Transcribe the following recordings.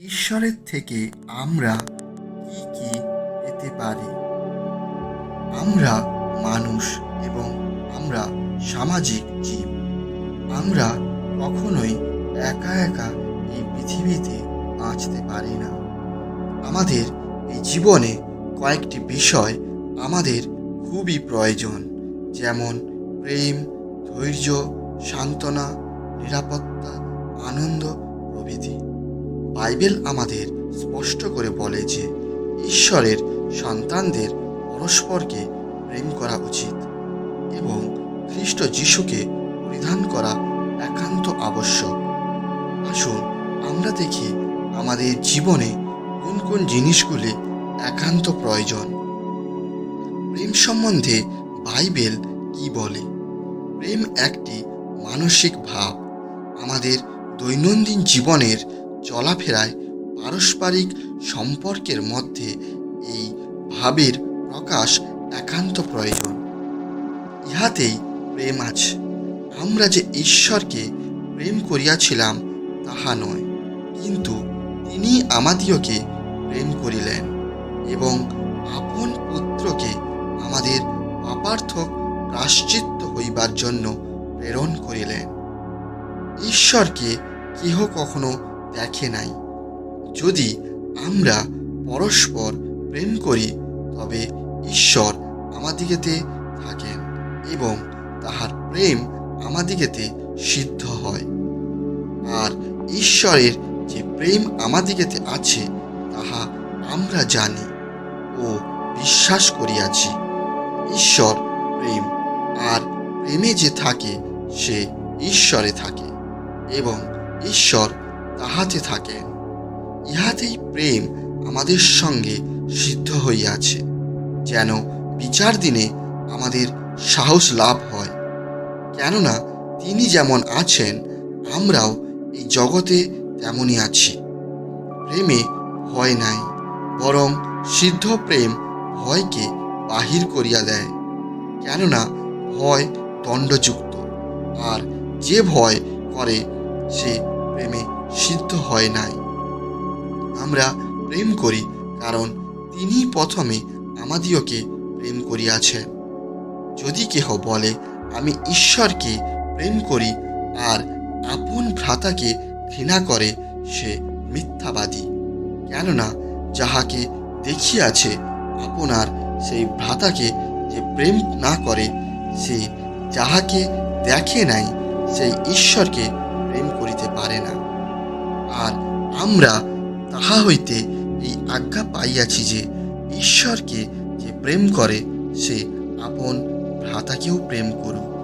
ঈশ্বরের থেকে আমরা কি কি পেতে পারি? আমরা মানুষ এবং আমরা সামাজিক জীব। আমরা কখনোই একা একা এই পৃথিবীতে বাঁচতে পারি না। আমাদের এই জীবনে কয়েকটি বিষয় আমাদের খুবই প্রয়োজন। যেমন প্রেম, ধৈর্য, সান্ত্বনা, নিরাপত্তা, আনন্দ প্রভৃতি। বাইবেল আমাদের স্পষ্ট করে বলে যে ঈশ্বরের সন্তানদের পরস্পরকে প্রেম করা উচিত এবং খ্রিস্ট যিশুকে পরিধান করা একান্ত আবশ্যক। আসুন আমরা দেখি আমাদের জীবনে কোন কোন জিনিসগুলি একান্ত প্রয়োজন। প্রেম সম্বন্ধে বাইবেল কি বলে? প্রেম একটি মানসিক ভাব। আমাদের দৈনন্দিন জীবনের চলাফেরায় পারস্পরিক সম্পর্কের মধ্যে এই ভাবের প্রকাশ একান্ত প্রয়োজন। ইহাতেই প্রেম আছে। আমরা যে ঈশ্বরকে প্রেম করিয়াছিলাম, তাহা নয়। কিন্তু তিনি আমাদিওকে প্রেম করিলেন এবং আপন পুত্রকে আমাদের পাপার্থক প্রাশ্চিত্য হইবার জন্য প্রেরণ করিলেন। ঈশ্বরকে কেহ কখনো দেখে নাই। যদি আমরা পরস্পর প্রেম করি, তবে ঈশ্বর আমাদিগেতে থাকেন এবং তাহার প্রেম আমাদিগেতে সিদ্ধ হয়। আর ঈশ্বরের যে প্রেম আমাদিগেতে আছে, তাহা আমরা জানি ও বিশ্বাস করিয়াছি। ঈশ্বর প্রেম, আর প্রেমে যে থাকে, সে ঈশ্বরে থাকে এবং ঈশ্বর তাহাতে থাকেন ইহাতেই প্রেম আমাদের সঙ্গে সিদ্ধ হইয়াছে, যেন বিচার দিনে আমাদের সাহস লাভ হয়। কেননা তিনি যেমন আছেন, আমরাও এই জগতে তেমনই আছি। প্রেমে ভয় নাই, বরং সিদ্ধ প্রেম ভয়কে বাহির করিয়া দেয়। কেননা ভয় দণ্ডযুক্ত, আর যে ভয় করে, সে প্রেমে সিদ্ধ হয় নাই। আমরা প্রেম করি, কারণ তিনি প্রথমে আমাদিওকে প্রেম করিয়াছেন। যদি কেহ বলে, আমি ঈশ্বরকে প্রেম করি আর আপন ভ্রাতাকে ঘৃণা করে, সে মিথ্যাবাদী। কেননা যাহাকে দেখিয়াছে আপনার সেই ভ্রাতাকে যে প্রেম না করে, সে যাহাকে দেখে নাই, সেই ঈশ্বরকে প্রেম করিতে পারে না। আর আমরা তাহা হইতে এই আজ্ঞা পাইয়াছি যে ঈশ্বরকে যে প্রেম করে, সে আপন ভ্রাতাকেও প্রেম করুক।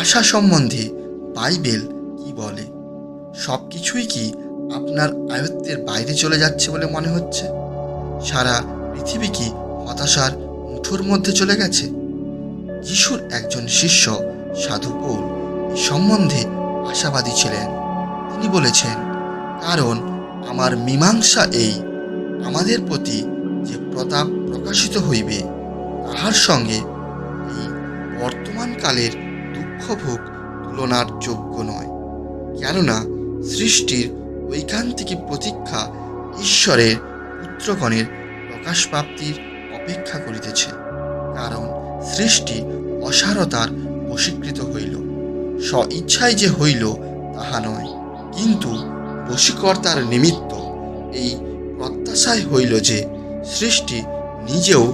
আশা সম্বন্ধে বাইবেল কি বলে? সব কিছুই কি আপনার আয়ত্তের বাইরে চলে যাচ্ছে বলে মনে হচ্ছে? সারা পৃথিবী কি হতাশার মুঠোর মধ্যে চলে গেছে? যিশুর একজন শিষ্য সাধু পৌল সম্বন্ধে আশাবাদী ছিলেন। তিনি বলেছেন, কারণ আমার মীমাংসা এই, আমাদের প্রতি যে প্রতাপ প্রকাশিত হইবে, তাহার সঙ্গে এই বর্তমানকালের দুঃখভোগ তুলনার যোগ্য নয়। কেননা সৃষ্টির ঐকান্তিক প্রতীক্ষা ঈশ্বরের পুত্রগণের প্রকাশপ্রাপ্তির অপেক্ষা করিতেছে, কারণ সৃষ্টি অসারতার বশীকৃত হইল। স্ব ইচ্ছায় যে হইল, তাহা নয়। কিন্তু বশীকর্তার নিমিত্ত এই প্রত্যাশায় হইল যে সৃষ্টি নিজেও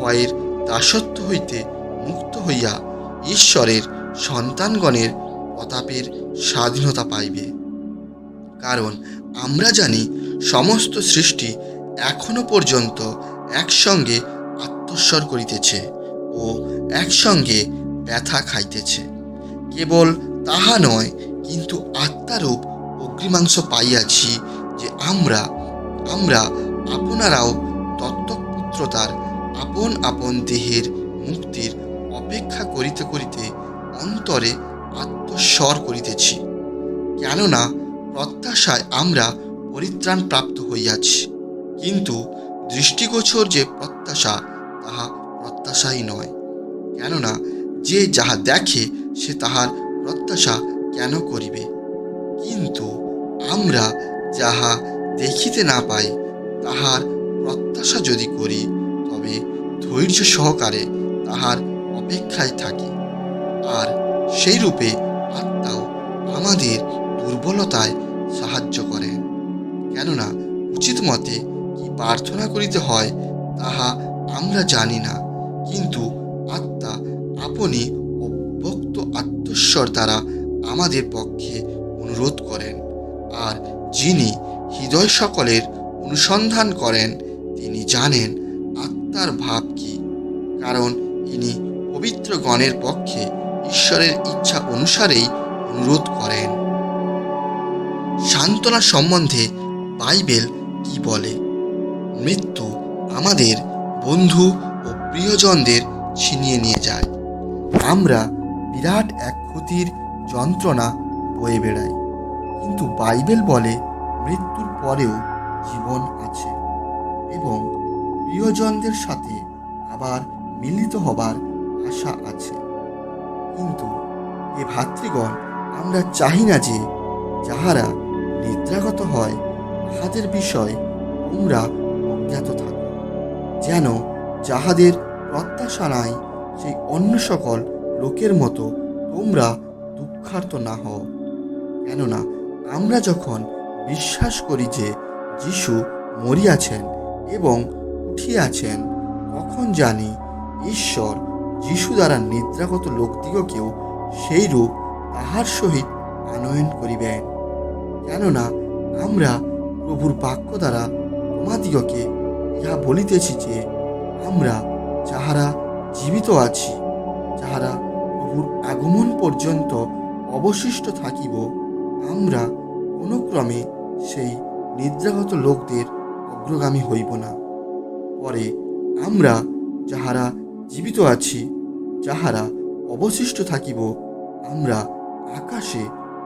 ভয়ের দাসত্ব হইতে মুক্ত হইয়া ঈশ্বরের সন্তানগণের প্রতাপের স্বাধীনতা পাইবে। কারণ আমরা জানি সমস্ত সৃষ্টি এখনও পর্যন্ত একসঙ্গে আত্মস্বর করিতেছে ও একসঙ্গে ব্যথা খাইতেছে। কেবল তাহা নয়, কিন্তু আত্মারূপ অগ্রিমাংস পাইয়াছি যে আমরা আমরা আপনারাও দত্তক পুত্রতার আপন আপন দেহের মুক্তির অপেক্ষা করিতে করিতে অন্তরে আত্মস্বর করিতেছি। কেননা প্রত্যাশায় আমরা পরিত্রাণ প্রাপ্ত হইয়াছি। কিন্তু দৃষ্টিগোচর যে প্রত্যাশা, তাহা প্রত্যাশাই নয়। কেননা যে যাহা দেখে, সে তাহার প্রত্যাশা কেন করিবে? কিন্তু আমরা যাহা দেখিতে না পাই, তাহার প্রত্যাশা যদি করি, তবে ধৈর্য সহকারে তাহার অপেক্ষায় থাকি। আর সেই রূপে আত্মাও আমাদের দুর্বলতায় সাহায্য করেন কেননা, উচিত মতে কি প্রার্থনা করিতে হয়, তাহা আমরা জানি না। কিন্তু আত্মা আপনি অব্যক্ত আত্মস্বর দ্বারা আমাদের পক্ষে অনুরোধ করেন। আর যিনি হৃদয় সকলের অনুসন্ধান করেন, তিনি জানেন আত্মার ভাব কি। কারণ ইনি পবিত্র গণের পক্ষে ঈশ্বরের ইচ্ছা অনুসারেই অনুরোধ করেন। সান্ত্বনা সম্বন্ধে বাইবেল কি বলে? মৃত্যু আমাদের বন্ধু ও প্রিয়জনদের ছিনিয়ে নিয়ে যায়। আমরা বিরাট এক ক্ষতির যন্ত্রণা বয়ে বেড়াই। কিন্তু বাইবেল বলে মৃত্যুর পরেও জীবন আছে এবং প্রিয়জনদের সাথে আবার মিলিত হবার আশা আছে। কিন্তু এ ভাতৃগণ আমরা চাহি না যে যাহারা নিদ্রাগত হয়, তাহাদের বিষয় তোমরা অজ্ঞাত থাকো, যেন যাহাদের প্রত্যাশা নাই, সেই অন্য সকল লোকের মতো তোমরা দুঃখার্ত না হও। কেননা আমরা যখন বিশ্বাস করি যে যিশু মরিয়াছেন এবং উঠিয়াছেন, তখন জানি ঈশ্বর যিশু দ্বারা নিদ্রাগত লোকদিগকেও সেই রূপ তাহার সহিত আনয়ন করিবেন। কেননা আমরা প্রভুর বাক্য দ্বারা তোমাদিগকে ইহা বলিতেছি যে আমরা যাহারা জীবিত আছি, যাহারা প্রভুর আগমন পর্যন্ত অবশিষ্ট থাকিব আমরা কোনো ক্রমে সেই নিদ্রাগত লোকদের অগ্রগামী হইব না। পরে আমরা যাহারা জীবিত আছি, যাহারা অবশিষ্ট থাকিব, আমরা আকাশে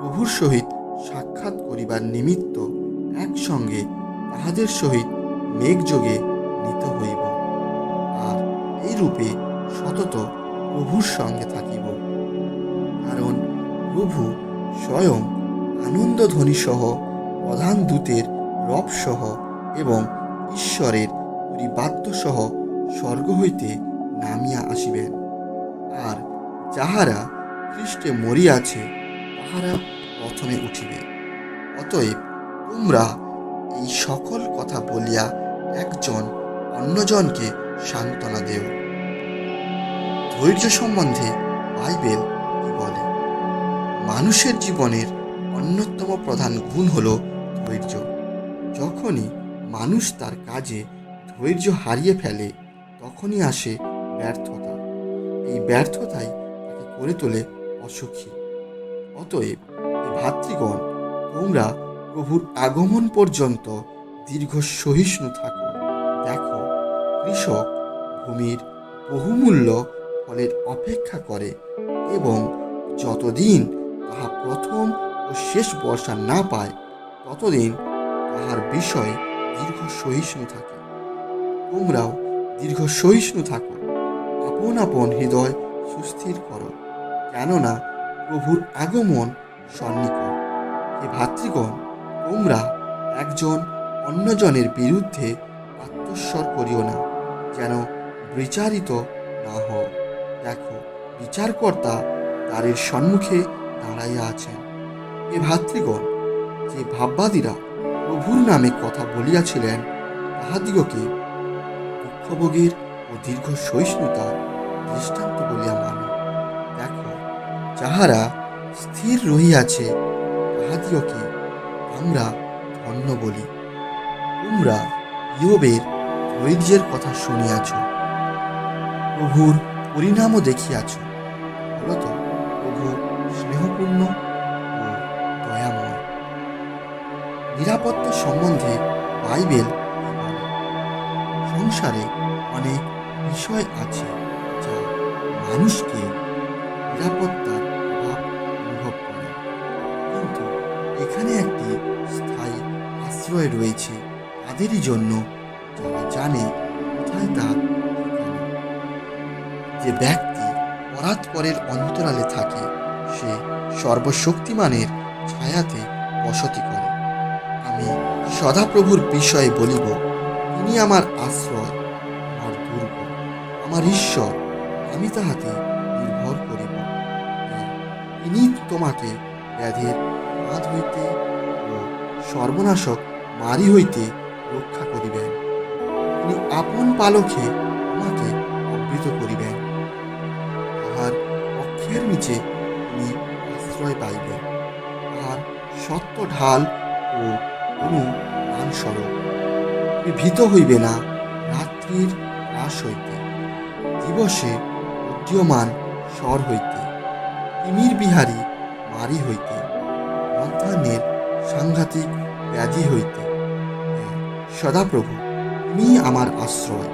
প্রভুর সহিত সাক্ষাৎ করিবার নিমিত্ত একসঙ্গে তাহাদের সহিত মেঘযোগে নিত হইব। আর এই রূপে সতত প্রভুর সঙ্গে থাকিব। কারণ প্রভু স্বয়ং আনন্দধ্বনি সহ প্রধান দূতের রব সহ এবং ঈশ্বরের পরিবাদ্য সহ স্বর্গ হইতে নামিয়া আসিবেন। আর যাহারা খ্রিস্টে মরিয়াছে, তাহারা প্রথমে উঠিবে। অতএব তোমরা এই সকল কথা বলিয়া একজন অন্যজনকে সান্ত্বনা দেও। ধৈর্য সম্বন্ধে বাইবেল কি বলে? মানুষের জীবনের অন্যতম প্রধান গুণ হল ধৈর্য। যখনই মানুষ তার কাজে ধৈর্য হারিয়ে ফেলে, তখনই আসে ব্যর্থতা। এই ব্যর্থতাই তাকে করে তোলে অসুখী। অতএব ভাতৃগণ, তোমরা প্রভুর আগমন পর্যন্ত দীর্ঘ সহিষ্ণু থাকো। দেখো, কৃষক ভূমির বহুমূল্য ফলের অপেক্ষা করে এবং যতদিন তাহা প্রথম ও শেষ বর্ষা না পায়, ততদিন তাহার বিষয়ে দীর্ঘ সহিষ্ণু থাকে। তোমরাও দীর্ঘ সহিষ্ণু থাকো। আপন আপন হৃদয় সুস্থির করো। কেননা প্রভুর আগমন সন্নিকট। হে ভাতৃগণ, তোমরা একজন অন্যজনের বিরুদ্ধে আত্মস্বর করিও না, যেন বিচারিত না হও। দেখো, বিচারকর্তা দ্বারের সম্মুখে দাঁড়াইয়া আছেন। এ ভাতৃগণ যে ভাববাদীরা প্রভুর নামে কথা বলিয়াছিলেন, তাহাদিগকে দুঃখভোগের ও দীর্ঘ সহিষ্ণুতা দৃষ্টান্ত বলিয়া মানো। দেখো, যাহারা স্থির রহিয়াছে, তাহাদিগকে আমরা ধন্য বলি। তোমরা ইয়োবের ধৈর্যের কথা শুনিয়াছ, প্রভুর পরিণামও দেখিয়াছ। বলত প্রভু স্নেহপূর্ণ নিরাপত্তা সম্বন্ধে বাইবেল সংসারে অনেক বিষয় আছে যা মানুষকে নিরাপত্তার অভাব অনুভব করে। কিন্তু এখানে একটি স্থায়ী আশ্রয় রয়েছে তাদেরই জন্য যারা জানে কোথায় তার যে ব্যক্তি পরাৎপরের অন্তরালে থাকে, সে সর্বশক্তিমানের ছায়াতে বসতি করে। আমি সদাপ্রভুর বিষয়ে বলিব তিনি আমার আশ্রয়, আমার দুর্গ, আমার ঈশ্বর, আমি তাহাতে নির্ভর করিব। তিনি তোমাকে ব্যাধের হাত হইতে ও সর্বনাশক মারি হইতে রক্ষা করিবেন। তিনি আপন পালকে তোমাকে আবৃত করিবেন। তাহার অক্ষের নিচে তুমি আশ্রয় পাইবে। তাহার সত্য ঢাল ও কোনো প্রাণস্বরূপ তুমি ভীত হইবে না রাত্রির হ্রাস হইতে। দিবসে উদীয়মান স্বর হইতে। তিমির বিহারী মারি হইতে। মধ্যাহ্নের সাংঘাতিক ব্যাধি হইতে। হ্যাঁ, সদাপ্রভু তুমি আমার আশ্রয়।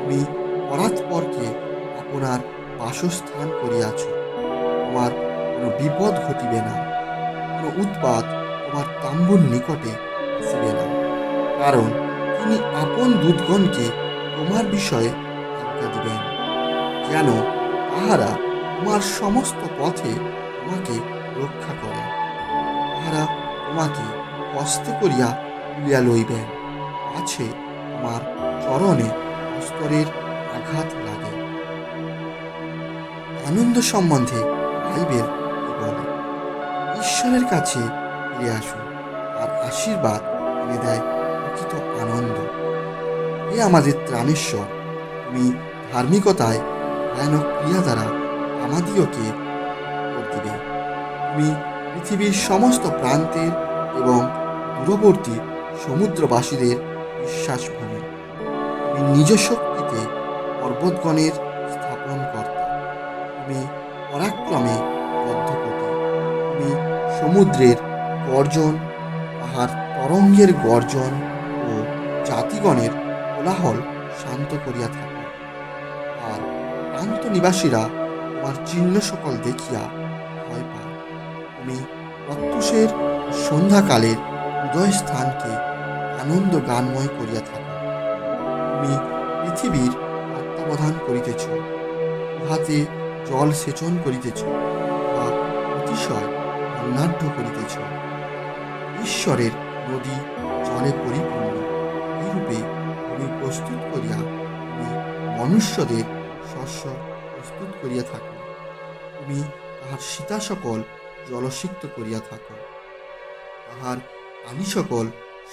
তুমি পরাৎপরকে আপনার বাসস্থান করিয়াছ। তোমার কোনো বিপদ ঘটিবে না। কোনো উৎপাত তোমার তাম্বুর নিকটে আসিবে না কারণ তিনি আপন দূতগণকে তোমার বিষয়ে আজ্ঞা দিবেন, যেন তাহারা তোমার সমস্ত পথে তোমাকে রক্ষা করে। তাহারা তোমাকে হস্তে করিয়া তুলিয়া লইবেন, আছে তোমার চরণে অস্তরের আঘাত লাগে। আনন্দ সম্বন্ধে বাইবেল বলে। ঈশ্বরের কাছে ফিরে আসুন। আশীর্বাদ এনে দেয় প্রকৃত আনন্দ। হে আমাদের ত্রাণেশ্বর, তুমি ধার্মিকতায় ভয়ানক ক্রিয়া দ্বারা আমাদিওকে দিবে তুমি পৃথিবীর সমস্ত প্রান্তের এবং দূরবর্তী সমুদ্রবাসীদের বিশ্বাসভূমি তুমি নিজ শক্তিতে পর্বতগণের স্থাপন কর্তা। তুমি পরাক্রমে বদ্ধপতি। তুমি সমুদ্রের গর্জন তরঙ্গের গর্জন ও জাতিগণের কোলাহল শান্ত করিয়া থাকে। আর প্রান্ত নিবাসীরা তোমার চিহ্ন সকল দেখিয়া ভয় পায়। তুমি প্রত্যুষের সন্ধ্যাকালের উদয় স্থানকে আনন্দ গানময় করিয়া থাকো। তুমি পৃথিবীর তত্ত্বাবধান করিতেছ, উহাতে জল সেচন করিতেছ বা অতিশয় বর্ণাঢ্য করিতেছ। ঈশ্বরের নদী জলে পরিপূর্ণ। এইরূপে তুমি প্রস্তুত করিয়া তুমি মনুষ্যদের শস্য প্রস্তুত করিয়া থাকো তুমি তাহার সীতা সকল জলসিক্ত করিয়া থাকো। তাহার পানি সকল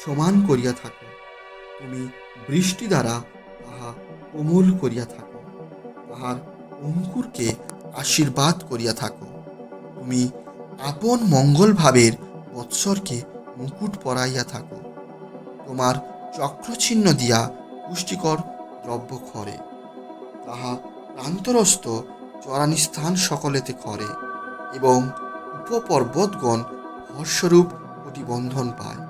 সমান করিয়া থাকো। তুমি বৃষ্টি দ্বারা তাহা কোমল করিয়া থাকো। তাহার অঙ্কুরকে আশীর্বাদ করিয়া থাকো। তুমি আপন মঙ্গল ভাবের বৎসরকে মুকুট পরাইয়া থাকো। তোমার চক্রচিহ্ন দিয়া পুষ্টিকর দ্রব্য খরে। তাহা প্রান্তরস্থ চরানি স্থান সকলেতে করে এবং উপপর্বতগণ হর্ষরূপ প্রতিবন্ধন পায়।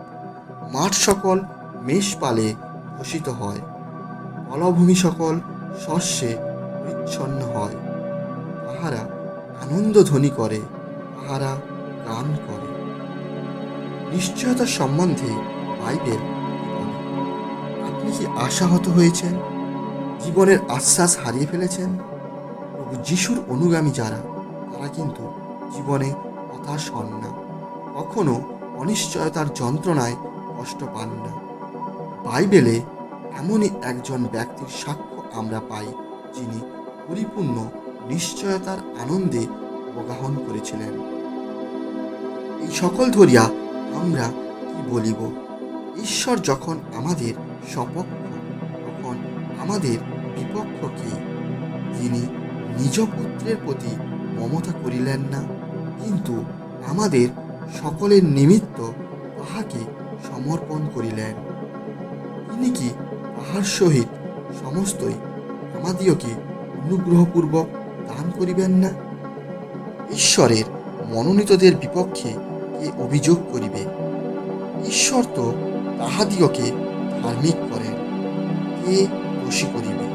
মাঠ সকল মেষপালে ভূষিত হয়। ফলভূমি সকল শস্যে পরিচ্ছন্ন হয়। তাহারা আনন্দ ধ্বনি করে, তাহারা গান করে। নিশ্চয়তা সম্বন্ধে বাইবেল আপনি কি আশাহত হয়েছেন? জীবনের আশ্বাস হারিয়ে ফেলেছেন? প্রভু যিশুর অনুগামী যারা, তারা কিন্তু জীবনে হতাশ হন না। কখনো অনিশ্চয়তার যন্ত্রণায় কষ্ট পান না। বাইবেলে এমনই একজন ব্যক্তির সাক্ষ্য আমরা পাই, যিনি পরিপূর্ণ নিশ্চয়তার আনন্দে অবগাহন করেছিলেন। এই সকল ধরিয়া আমরা কি বলিব? ঈশ্বর যখন আমাদের সপক্ষ, তখন আমাদের বিপক্ষ কি? যিনি নিজ পুত্রের প্রতি মমতা করিলেন না, কিন্তু আমাদের সকলের নিমিত্ত তাহাকে সমর্পণ করিলেন। তিনি কি তাহার সহিত সমস্তই আমাদিওকে অনুগ্রহপূর্বক দান করিবেন না? ঈশ্বরের মনোনীতদের বিপক্ষে কে অভিযোগ করিবে। ঈশ্বর তো তাহাদিওকে ধার্মিক করেন কে দোষী করিবে?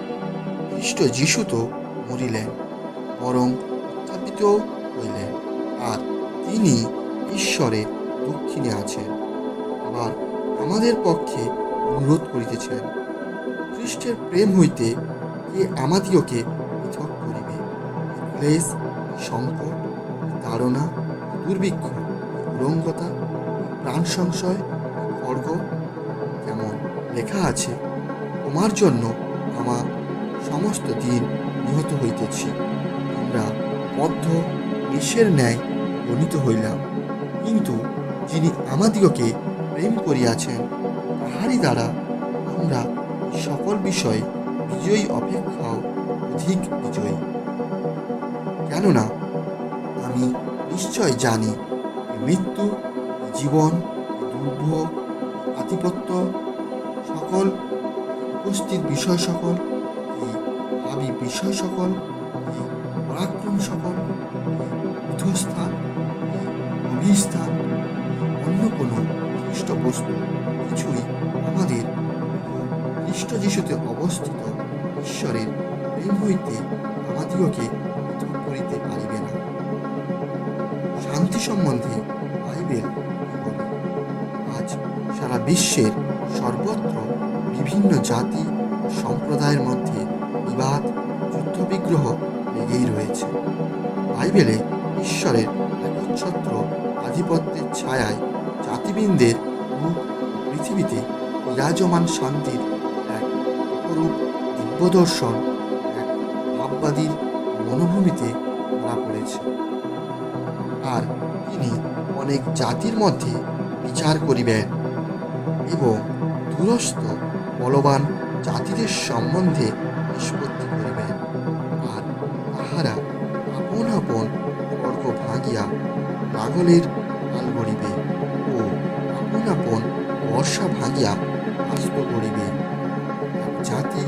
খ্রিস্ট যিশু তো মরিলেন, বরং উত্থাপিত হইলেন, আর তিনি ঈশ্বরের দক্ষিণে আছেন, আবার আমাদের পক্ষে অনুরোধ করিতেছেন। খ্রিস্টের প্রেম হইতে কে আমাদিওকে পৃথক করিবে? ক্লেশ সংকট তাড়না, দুর্ভিক্ষ। উলঙ্গতা, প্রাণ সংশয় খড়গ লেখা আছে, তোমার জন্য আমার সমস্ত দিন নিহত হইতেছি। আমরা বদ্ধ বিষের ন্যায় গণিত হইলাম। কিন্তু যিনি আমাদিগকে প্রেম করিয়াছেন, তাহারই দ্বারা আমরা সকল বিষয় বিজয়ী অপেক্ষাও অধিক বিজয়ী। কেননা, আমি নিশ্চয় জানি মৃত্যু, জীবন, দুর্ভোগ, আধিপত্য সকল, উপস্থিত বিষয় সকল, এই ভাবি বিষয় সকল, এই পরাক্রম সকল, এই উদ্ধস্থান অভিস্থান অন্য কোনো খ্রিস্ট বস্তু কিছুই আমাদের খ্রিস্ট যিশুতে অবস্থিত ঈশ্বরের প্রেম হইতে আমাদিগকে করিতে পারিবে না। সম্বন্ধে বাইবেল আজ সারা বিশ্বের সর্বত্র বিভিন্ন জাতি সম্প্রদায়ের মধ্যে বিবাদ, যুদ্ধবিগ্রহ লেগেই রয়েছে। বাইবেলে ঈশ্বরের একচ্ছত্র আধিপত্যের ছায়ায় জাতিবৃন্দের রূপ পৃথিবীতে বিরাজমান শান্তির এক অপরূপ দিব্যদর্শন, এক ভাববাদীর মনোভূমিতে ধরা পড়েছে। আর তিনি অনেক জাতির মধ্যে বিচার করিবেন এবং দূরস্থ বলবান জাতিদের সম্বন্ধে নিষ্পত্তি করিবেন। আর তাহারা আপন আপন স্বর্গ ভাঙিয়া পাগলের হাল গড়িবে ও আপন আপন বর্ষা বাষ্প গড়িবে এক জাতি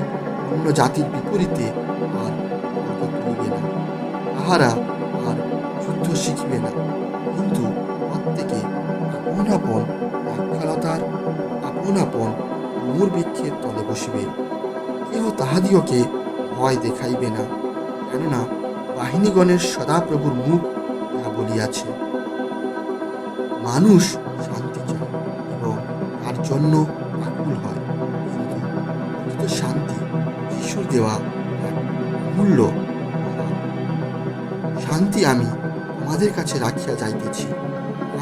অন্য জাতির বিপরীতে আর তুলিবে না। তাহারা আপন বক্ষলতার আপন আপন উমর বৃক্ষের তলে বসিবে। কেহ তাহাদিওকে ভয় দেখাইবে না, কেননা বাহিনীগণের সদাপ্রভুর মুখ ইহা বলিয়াছে। মানুষ শান্তি চায় এবং তার জন্য আকুল হয়, কিন্তু শান্তি যিশুর দেওয়া মূল্য শান্তি আমি আমাদের কাছে রাখিয়া যাইতেছি।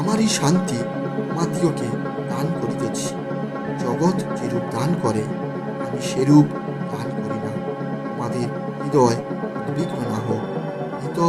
আমার এই শান্তি তোমাদিগকে দান করিতেছি। জগৎ যেরূপ দান করে, আমি সেরূপ দান করি না। আমাদের হৃদয় উদ্বিগ্ন না হোক ভীত